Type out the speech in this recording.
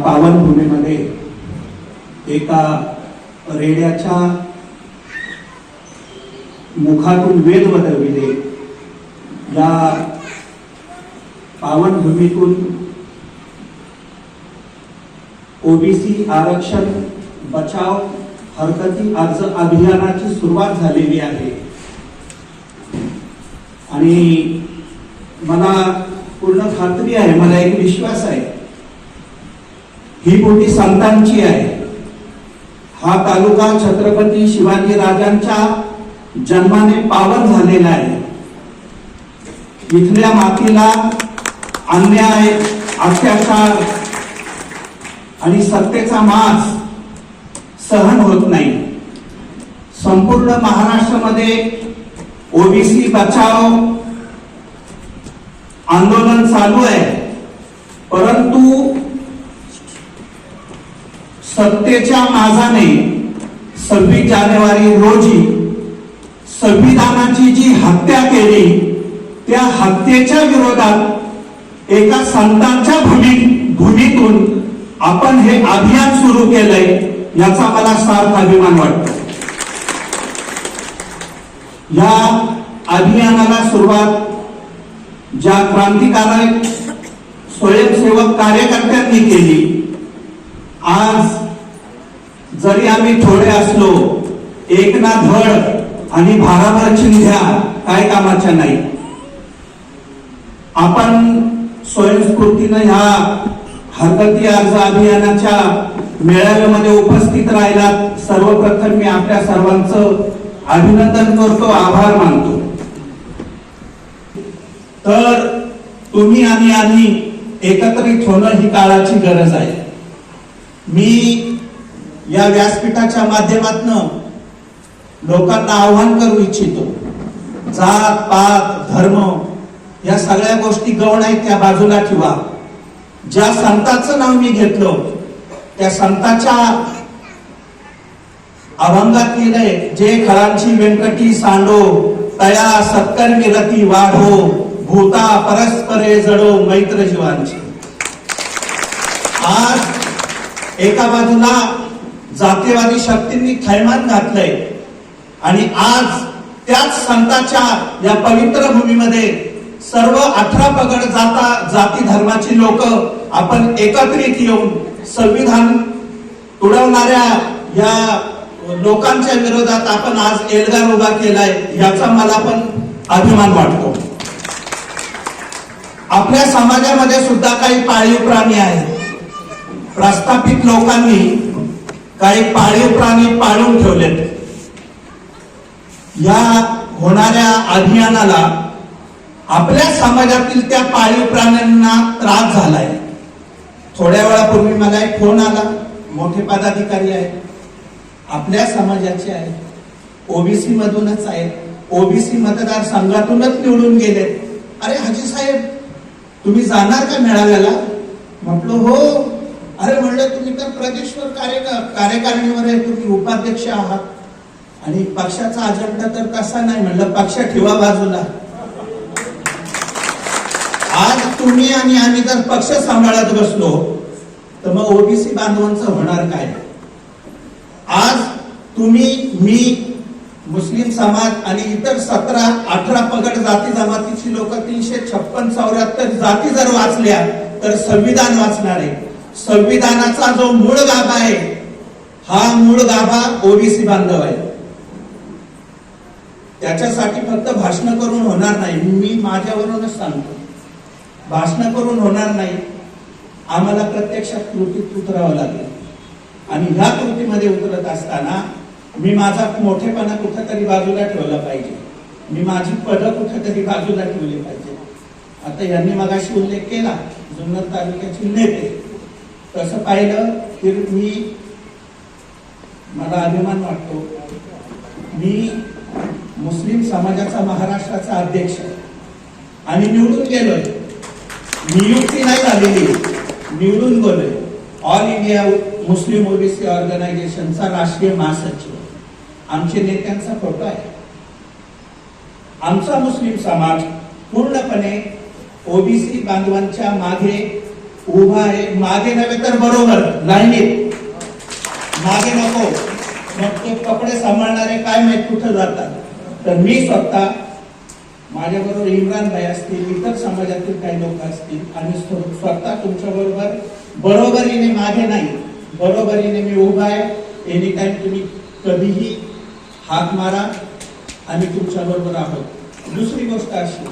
पावनभूमीमध्ये एका रेड्याच्या मुखातून वेद बदलविले. या पावनभूमीतून ओबीसी आरक्षण बचाव हरकती अर्ज अभियानाची सुरुवात झालेली आहे. आणि मला पूर्ण खात्री आहे मला एक विश्वास आहे. ही बोटी संतांची आहे. हा तालुका छत्रपती शिवाजी राजांच्या जन्माने पावन झालेला आहे. इथल्या मातीला अन्याय अत्याचार आणि सत्तेचा मास सहन होत नाही. संपूर्ण महाराष्ट्रामध्ये ओबीसी बचाव आंदोलन चालू आहे. परंतु सत्तेच्या माझाने सव्वीस जानेवारी रोजी संविधानाची जी हत्या केली त्या हत्येच्या विरोधात एका संतांच्या भूमी भूमीतून आपण हे अभियान सुरू केलंय याचा मला सार्थ अभिमान वाटतो. या अभियानाला सुरुवात ज्या क्रांतिकारक स्वयंसेवक कार्यकर्त्यांनी केली आज जरी आम्ही थोडे असलो एक ना धड आणि भाराभर चिंध्या काय कामाच्या नाही. आपण स्वयंस्फूर्तीनं ह्या हरकती अर्ज अभियानाच्या मेळाव्यामध्ये उपस्थित राहिलात. सर्वप्रथम मी आपल्या सर्वांचं अभिनंदन करतो आभार मानतो. तर तुम्ही आणि आम्ही एकत्रित होणं ही काळाची गरज आहे. मी या व्यासपीठाच्या माध्यमातून लोकांना आव्हान करू इच्छितो. जात पात धर्म या सगळ्या गोष्टी गौण आहेत त्या बाजूला ठेवा. ज्या संतांचं नाव मी घेतलं त्या संताच्या अभंगात लिहिलंय जे खरांची व्यंकटी सांडो तया सत्कर्मी रती वाढो भूता परस्परे जडो मैत्र जीवांची आज एका बाजूला जातीवादी शक्तींनी थैमान घातलंय. आणि आज त्याच संताच्या या पवित्र भूमीमध्ये सर्व अठरा पगड जाता जाती धर्माची लोक आपण एकत्रित येऊन संविधान तुडवणाऱ्या या लोकांच्या विरोधात आपण आज एल्गार उभा केलाय याचा मला पण अभिमान वाटतो. आपल्या समाजामध्ये सुद्धा काही पाळीव प्राणी आहेत. प्रस्थापित लोकांनी काही पाळीव प्राणी पाळून ठेवलेत. या होणाऱ्या अभियानाला आपल्या समाजातील त्या पाळीव प्राण्यांना त्रास झालाय. थोड्या वेळापूर्वी मला एक फोन आला. मोठे पदाधिकारी आहेत. आपल्या समाजाचे आहेत. ओबीसी मधूनच आहेत. ओबीसी मतदार संघातूनच निवडून गेलेत. अरे हाजी साहेब तुम्ही जाणार का मेळाव्याला? म्हटलं हो. म्हणलं तुम्ही तर प्रदेशवर कार्य कार्यकारिणीवर आहे तुम्ही उपाध्यक्ष आहात. आणि पक्षाचा अजेंडा तर तसा नाही म्हणलं पक्ष ठेवा बाजूला. आज तुम्ही आणि आम्ही जर पक्ष सांभाळत बसलो तर मग ओबीसी बांधवांचं होणार काय? आज तुम्ही मी मुस्लिम समाज आणि इतर सतरा अठरा पगड जाती जमातीची लोक तीनशे छप्पन चौऱ्याहत्तर जाती जर वाचल्या तर संविधान वाचणार. आहे संविधानाचा जो मूळ गाभा आहे हा मूळ गाभा ओबीसी बांधव आहे. त्याच्यासाठी फक्त भाषण करून होणार नाही. मी माझ्यावरूनच सांगतो. भाषण करून होणार नाही. आम्हाला प्रत्यक्षात कृतीत उतरावं लागेल. आणि ह्या कृतीमध्ये उतरत असताना मी माझा मोठेपणा कुठेतरी बाजूला ठेवला पाहिजे. मी माझी पदं कुठेतरी बाजूला ठेवली पाहिजे. आता यांनी मगाशी उल्लेख केला जुन्नर तालुक्याचे नेते. तसं पाहिलं तर मी मला अभिमान वाटतो. मी मुस्लिम समाजाचा महाराष्ट्राचा अध्यक्ष. आणि निवडून गेलोय. नियुक्ती नाही झालेली. निवडून गेलोय. ऑल इंडिया मुस्लिम ओबीसी ऑर्गनायझेशनचा राष्ट्रीय महासचिव. आमचे नेत्यांचा फोटो आहे. आमचा मुस्लिम समाज पूर्णपणे ओबीसी बांधवांच्या मागे उभा आहे. मागे नव्हे तर बरोबर. लाईनीत मागे नको. मग ते कपडे सांभाळणारे काय माहीत कुठं जातात. तर मी स्वतः माझ्याबरोबर इम्रान भाई असतील इतर समाजातील काही लोक असतील आणि स्वतः तुमच्या बरोबर बरोबरीने मागे नाही. बरोबरीने मी उभा आहे. एनी टाइम तुम्ही कधीही हात मारा. आम्ही तुमच्या बरोबर आहोत. दुसरी गोष्ट अशी